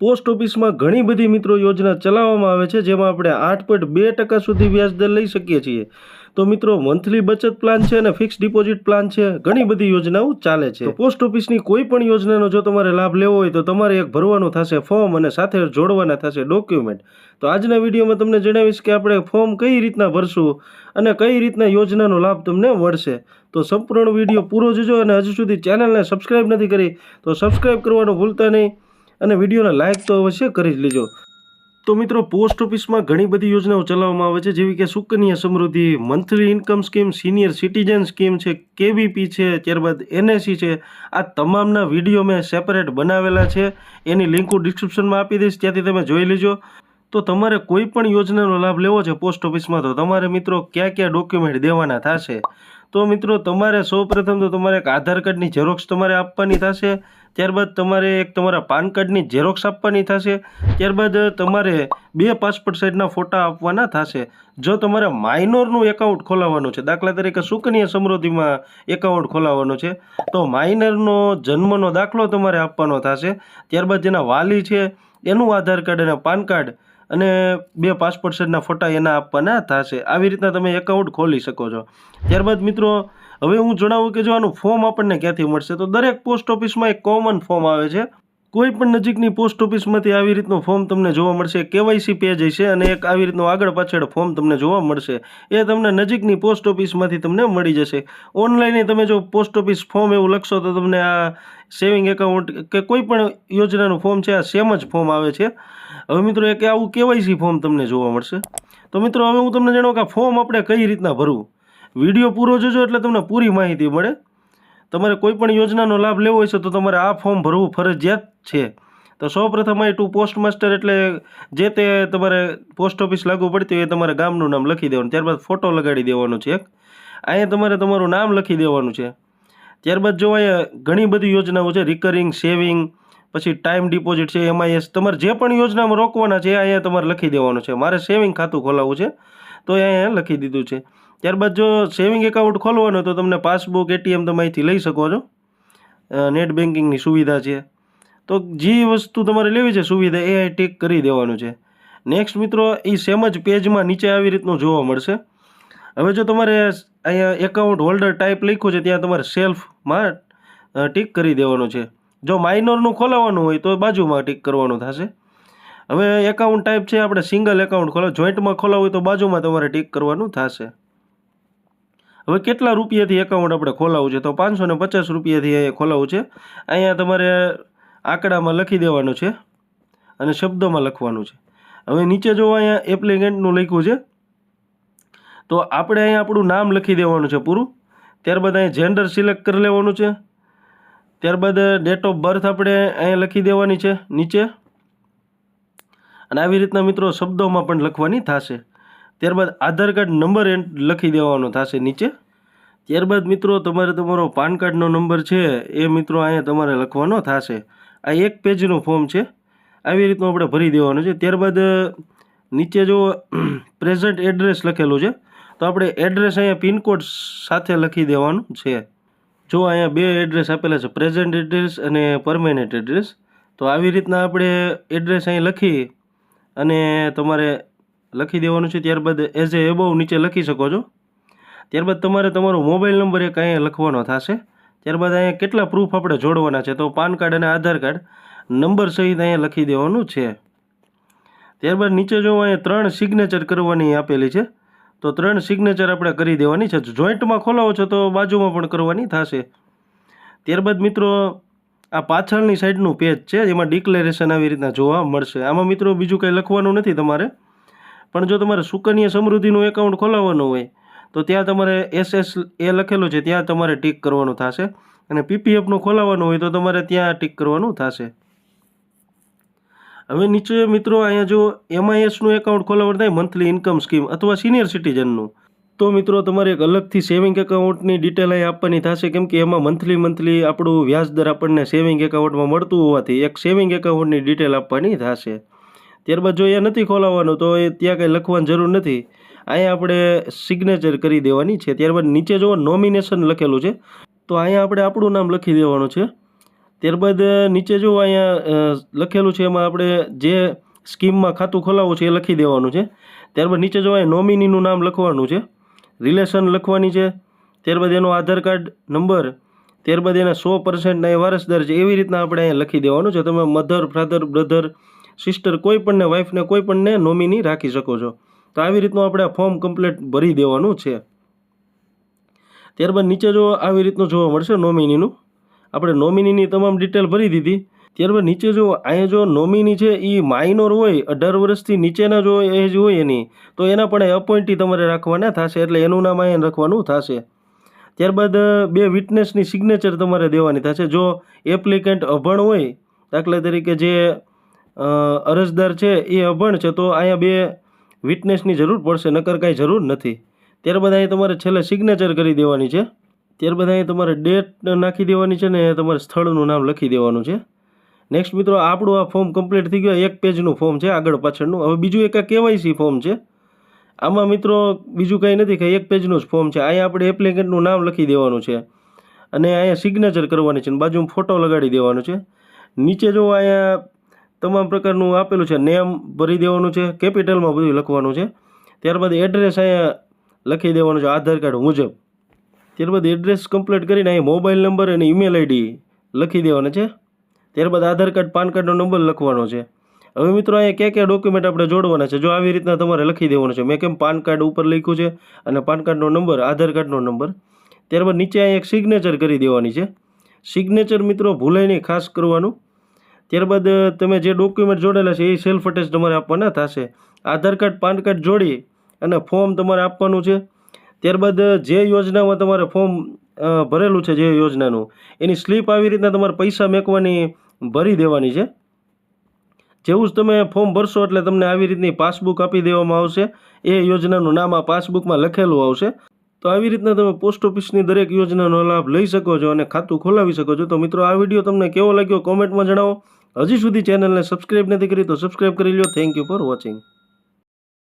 Post ઓફિસમાં ઘણી બધી મિત્રો યોજના ચલાવવામાં આવે છે, જેમાં આપણે આઠ પોઈન્ટ બે ટકા સુધી વ્યાજદર લઈ શકીએ છીએ. તો મિત્રો મંથલી બચત પ્લાન છે અને ફિક્સ ડિપોઝિટ પ્લાન છે, ઘણી બધી યોજનાઓ ચાલે છે. પોસ્ટ ઓફિસની કોઈ પણ યોજનાનો જો તમારે લાભ લેવો હોય, તો તમારે એક ભરવાનું થશે ફોર્મ અને સાથે જોડવાના થશે ડોક્યુમેન્ટ તો આજના વિડીયોમાં તમને જણાવીશ કે આપણે ફોર્મ કઈ રીતના ભરશું અને કઈ રીતના યોજનાનો લાભ તમને મળશે. તો સંપૂર્ણ વીડિયો પૂરો જોજો અને હજુ સુધી ચેનલને સબસ્ક્રાઈબ નથી કરી, તો સબસ્ક્રાઈબ કરવાનું ભૂલતા નહીં. અને વિડીયોને લાઇક તો અવશ્ય કરી જ લેજો. તો મિત્રો, પોસ્ટ ઓફિસમાં ઘણી બધી યોજનાઓ ચલાવવામાં આવે છે, જેવી કે Sukanya Samriddhi, monthly income scheme, senior citizen scheme છે કેવીપી છે, ત્યારબાદ એનએસસી છે. આ તમામના વીડિયો મેં સેપરેટ બનાવેલા છે. એની લિંક હું ડિસ્ક્રિપ્શનમાં આપી દઈશ, ત્યાંથી તમે જોઈ લેજો. તો તમારે કોઈ પણ યોજનાનો લાભ લેવો છે પોસ્ટ ઓફિસમાં, તો તમારે મિત્રો કયા કયા ડોક્યુમેન્ટ દેવાના થશે? તો મિત્રો, તમારે સૌપ્રથમ તો તમારે એક આધાર કાર્ડની ઝેરોક્ષ તમારે આપવાની થશે. ત્યારબાદ તમારે એક તમારા પાન કાર્ડની ઝેરોક્સ આપવાની થશે. ત્યારબાદ તમારે બે પાસપોર્ટ સાઇઝના ફોટા આપવાના થશે. જો તમારે માઇનોરનું એકાઉન્ટ ખોલાવવાનું છે, દાખલા તરીકે સુકન્યા સમૃદ્ધિમાં એકાઉન્ટ ખોલાવવાનું છે, તો માઇનરનો જન્મનો દાખલો તમારે આપવાનો થશે. ત્યારબાદ જેના વાલી છે, એનું આધાર કાર્ડ અને પાન કાર્ડ અને બે પાસપોર્ટ સાઇઝના ફોટા એના આપવાના થશે. આવી રીતના તમે એકાઉન્ટ ખોલી શકો છો. ત્યારબાદ મિત્રો હવે હું જણાવું કે જો આનું ફોર્મ આપણને ક્યાંથી મળશે, તો દરેક પોસ્ટ ઓફિસમાં એક કોમન ફોર્મ આવે છે. કોઈ પણ નજીકની પોસ્ટ ઓફિસમાંથી આવી રીતનું ફોર્મ તમને જોવા મળશે. કેવાયસી પેજ હશે અને એક આવી રીતનું આગળ પાછળ ફોર્મ તમને જોવા મળશે. એ તમને નજીકની પોસ્ટ ઓફિસમાંથી તમને મળી જશે. ઓનલાઈન તમે જો પોસ્ટ ઓફિસ ફોર્મ એવું લખશો, તો તમને આ સેવિંગ એકાઉન્ટ કે કોઈ પણ યોજનાનું ફોર્મ છે, આ સેમ જ ફોર્મ આવે છે. હવે મિત્રો, એક આવું કેવાયસી ફોર્મ તમને જોવા મળશે. તો મિત્રો, હવે હું તમને જણાવું કે ફોર્મ આપણે કઈ રીતના ભરવું? વીડિયો પૂરો જોજો એટલે તમને પૂરી માહિતી મળે. તમારે કોઈ પણ યોજનાનો લાભ લેવો હોય છે તો તમારે આ ફોર્મ ભરવું ફરજિયાત છે. તો સૌપ્રથમ અહીં ટુ પોસ્ટ માસ્ટર એટલે જે તે તમારે પોસ્ટ ઓફિસ લાગુ પડતી હોય એ તમારે ગામનું નામ લખી દેવાનું. ત્યારબાદ ફોટો લગાડી દેવાનો છે એક. અહીંયા તમારે તમારું નામ લખી દેવાનું છે. ત્યારબાદ જો અહીંયા ઘણી બધી યોજનાઓ છે રિકરિંગ સેવિંગ પછી ટાઈમ ડિપોઝિટ છે એમઆઈએસ તમારે જે પણ યોજનામાં રોકવાના છે અહીંયા તમારે લખી દેવાનું છે. મારે સેવિંગ ખાતું ખોલાવવું છે, તો એ અહીંયા લખી દીધું છે. ત્યારબાદ જો સેવિંગ એકાઉન્ટ ખોલવાનું તો તમને પાસબુક એટીએમ તમે અહીંથી લઈ શકો છો. નેટ બેન્કિંગની સુવિધા છે. તો જે વસ્તુ તમારે લેવી છે સુવિધા એ ટેક કરી દેવાનું છે. નેક્સ્ટ મિત્રો એ સેમ જ પેજમાં નીચે આવી રીતનું જોવા મળશે. હવે જો તમારે અહીંયા એકાઉન્ટ હોલ્ડર ટાઈપ લખ્યું છે ત્યાં તમારે સેલ્ફમાં ટીક કરી દેવાનું છે. જો માઇનરનું ખોલાવવાનું હોય તો બાજુમાં ટીક કરવાનું થશે. હવે એકાઉન્ટ ટાઈપ છે, આપણે સિંગલ એકાઉન્ટ ખોલાવ જોઈન્ટમાં ખોલાવવું હોય તો બાજુમાં તમારે ટીક કરવાનું થશે. હવે કેટલા રૂપિયાથી એકાઉન્ટ આપણે ખોલાવવું છે? તો પાંચસો ને પચાસ રૂપિયાથી અહીંયા ખોલાવવું છે. અહીંયા તમારે આંકડામાં લખી દેવાનું છે અને શબ્દોમાં લખવાનું છે. હવે નીચે જો અહીંયા એપ્લિકેન્ટનું લખ્યું છે, તો આપણે અહીંયા આપણું નામ લખી દેવાનું છે પૂરું. ત્યારબાદ અહીંયા જેન્ડર સિલેક્ટ કરી લેવાનું છે. ત્યારબાદ ડેટ ઓફ બર્થ આપણે અહીંયા લખી દેવાની છે નીચે. અને આવી રીતના મિત્રો શબ્દોમાં પણ લખવાની થશે. ત્યારબાદ આધાર કાર્ડ નંબર લખી દેવાનો થશે નીચે. ત્યારબાદ મિત્રો, તમારે તમારો પાન કાર્ડનો નંબર છે, એ મિત્રો અહીંયા તમારે લખવાનો થશે. આ એક પેજનું ફોર્મ છે, આવી રીતનું આપણે ભરી દેવાનું છે. ત્યારબાદ નીચે જો પ્રેઝન્ટ એડ્રેસ લખેલું છે, તો આપણે એડ્રેસ અહીંયા પિનકોડ સાથે લખી દેવાનું છે. જો અહીંયા બે એડ્રેસ આપેલા છે, પ્રેઝન્ટ એડ્રેસ અને પરમેનન્ટ એડ્રેસ, તો આવી રીતના આપણે એડ્રેસ અહીં લખી અને તમારે લખી દેવાનું છે ત્યારબાદ એઝ એ એબોવ નીચે લખી શકો છો. ત્યારબાદ તમારે તમારો મોબાઈલ નંબર એક અહીંયા લખવાનો થશે. ત્યારબાદ અહીંયા કેટલા પ્રૂફ આપણે જોડવાના છે તો પાન કાર્ડ અને આધાર કાર્ડ નંબર સહિત અહીંયા લખી દેવાનું છે. ત્યારબાદ નીચે જો અહીંયા ત્રણ સિગ્નેચર કરવાની આપેલી છે, તો ત્રણ સિગ્નેચર આપણે કરી દેવાની છે. જોઈન્ટમાં ખોલાવો છો તો બાજુમાં પણ કરવાની થશે. ત્યારબાદ મિત્રો, આ પાછળની સાઈડનું પેજ છે, એમાં ડિક્લેરેશન આવી રીતના જોવા મળશે. આમાં મિત્રો બીજું કંઈ લખવાનું નથી તમારે. પણ જો તમારે સુકન્યા સમૃદ્ધિનું એકાઉન્ટ ખોલાવવાનું હોય, તો ત્યાં તમારે એસ એસ એ લખેલું છે, ત્યાં તમારે ટીક કરવાનું થશે. અને પીપીએફનું ખોલાવવાનું હોય, તો તમારે ત્યાં ટીક કરવાનું થશે. હવે નીચે મિત્રો અહીંયા જો એમઆઈએસનું એકાઉન્ટ ખોલાવવાનું થાય મંથલી ઇન્કમ સ્કીમ અથવા સિનિયર સિટીઝનનું તો મિત્રો તમારે એક અલગથી સેવિંગ એકાઉન્ટની ડિટેલ અહીં આપવાની થશે, કેમ કે એમાં મંથલી મંથલી આપણું વ્યાજદર આપણને સેવિંગ એકાઉન્ટમાં મળતું હોવાથી એક સેવિંગ એકાઉન્ટની ડિટેલ આપવાની થશે. ત્યારબાદ જો એ નથી ખોલાવવાનું, તો એ ત્યાં કંઈ લખવાની જરૂર નથી. અહીંયા આપણે સિગ્નેચર કરી દેવાની છે. ત્યારબાદ નીચે જો નોમિનેશન લખેલું છે. તો અહીંયા આપણે આપણું નામ લખી દેવાનું છે. ત્યારબાદ નીચે જો અહીંયા લખેલું છે એમાં આપણે જે સ્કીમમાં ખાતું ખોલાવવું છે એ લખી દેવાનું છે. ત્યારબાદ નીચે જો અહીંયા નોમિનીનું નામ લખવાનું છે. રિલેશન લખવાની છે. ત્યારબાદ એનો આધાર કાર્ડ નંબર. ત્યારબાદ એના સો પર્સન્ટના એ વારસદાર છે. એવી રીતના આપણે અહીંયા લખી દેવાનું છે. તમે મધર ફાધર બ્રધર સિસ્ટર કોઈ પણને વાઈફને કોઈ પણને નોમિની રાખી શકો છો. તો આવી રીતનું આપણે ફોર્મ કમ્પ્લીટ ભરી દેવાનું છે. ત્યારબાદ નીચે જો આવી રીતનું જોવા મળશે નોમિનીનું, આપણે નોમિનીની તમામ ડિટેલ ભરી દીધી. ત્યારબાદ નીચે જો અહીંયા જો નોમિની છે એ માઇનોર હોય, અઢાર વર્ષથી નીચેના જો એજ હોય એની, તો એના પણ અપોઇન્ટી તમારે રાખવાના થશે, એટલે એનું નામ અહીંયા રાખવાનું થશે. ત્યારબાદ બે વિટનેસની સિગ્નેચર તમારે દેવાની થશે. જો એપ્લિકન્ટ અભણ હોય, દાખલા તરીકે જે અરજદાર છે એ અભણ છે, તો અહીંયા બે વિટનેસની જરૂર પડશે, નકર કાંઈ જરૂર નથી. ત્યારબાદ અહીંયા તમારે છેલ્લે સિગ્નેચર કરી દેવાની છે. ત્યારબાદ અહીંયા તમારે ડેટ નાખી દેવાની છે ને તમારે સ્થળનું નામ લખી દેવાનું છે. નેક્સ્ટ મિત્રો, આપણું આ ફોર્મ કમ્પ્લીટ થઈ ગયું. એક પેજનું ફોર્મ છે, આગળ પાછળનું. હવે બીજું એક આ કેવાયસી ફોર્મ છે. આમાં મિત્રો, બીજું કંઈ નથી કે એક પેજનું જ ફોર્મ છે. અહીંયા આપણે એપ્લિકન્ટનું નામ લખી દેવાનું છે. અને અહીંયા સિગ્નેચર કરવાની છે બાજુમાં ફોટો લગાડી દેવાનો છે. નીચે જો અહીંયા તમામ પ્રકારનું આપેલું છે. નેમ ભરી દેવાનું છે. કેપિટલમાં બધું લખવાનું છે. ત્યારબાદ એડ્રેસ અહીંયા લખી દેવાનું છે આધાર કાર્ડ મુજબ. ત્યારબાદ એડ્રેસ કમ્પ્લીટ કરીને અહીં મોબાઈલ નંબર અને ઈમેલ આઈડી લખી દેવાના છે. ત્યારબાદ આધાર કાર્ડ, પાન કાર્ડનો નંબર લખવાનો છે. હવે મિત્રો અહીંયા ક્યાં ક્યાં ડોક્યુમેન્ટ આપણે જોડવાના છે? જો આવી રીતના તમારે લખી દેવાનું છે. મેં કેમ પાન કાર્ડ ઉપર લખ્યું છે અને પાન કાર્ડનો નંબર આધાર કાર્ડનો નંબર ત્યારબાદ નીચે અહીંયા એક સિગ્નેચર કરી દેવાની છે. સિગ્નેચર મિત્રો ભૂલાય નહીં, ખાસ કરવાનું. ત્યારબાદ તમે જે ડોક્યુમેન્ટ જોડેલા છે, એ સેલ્ફ અટેચ તમારે આપવાના થશે. આધાર કાર્ડ, પાન કાર્ડ જોડી અને ફોર્મ તમારે આપવાનું છે. ત્યારબાદ જે યોજનામાં તમારે ફોર્મ ભરેલું છે, જે યોજનાનું, એની સ્લીપ આવી રીતના તમારે પૈસા મેકવાની ભરી દેવાની છે. જેવું જ તમે ફોર્મ ભરશો એટલે તમને આવી રીતની પાસબુક આપી દેવામાં આવશે. એ યોજનાનું નામ આ પાસબુકમાં લખેલું આવશે. તો આવી રીતના તમે પોસ્ટ ઓફિસની દરેક યોજનાનો લાભ લઈ શકો છો અને ખાતું ખોલાવી શકો છો. તો મિત્રો, આ વીડિયો તમને કેવો લાગ્યો? કોમેન્ટમાં જણાવો. હજી સુધી ચેનલને સબસ્ક્રાઇબ નથી કરી તો સબસ્ક્રાઇબ કરી લો થેન્ક યુ ફોર વોચિંગ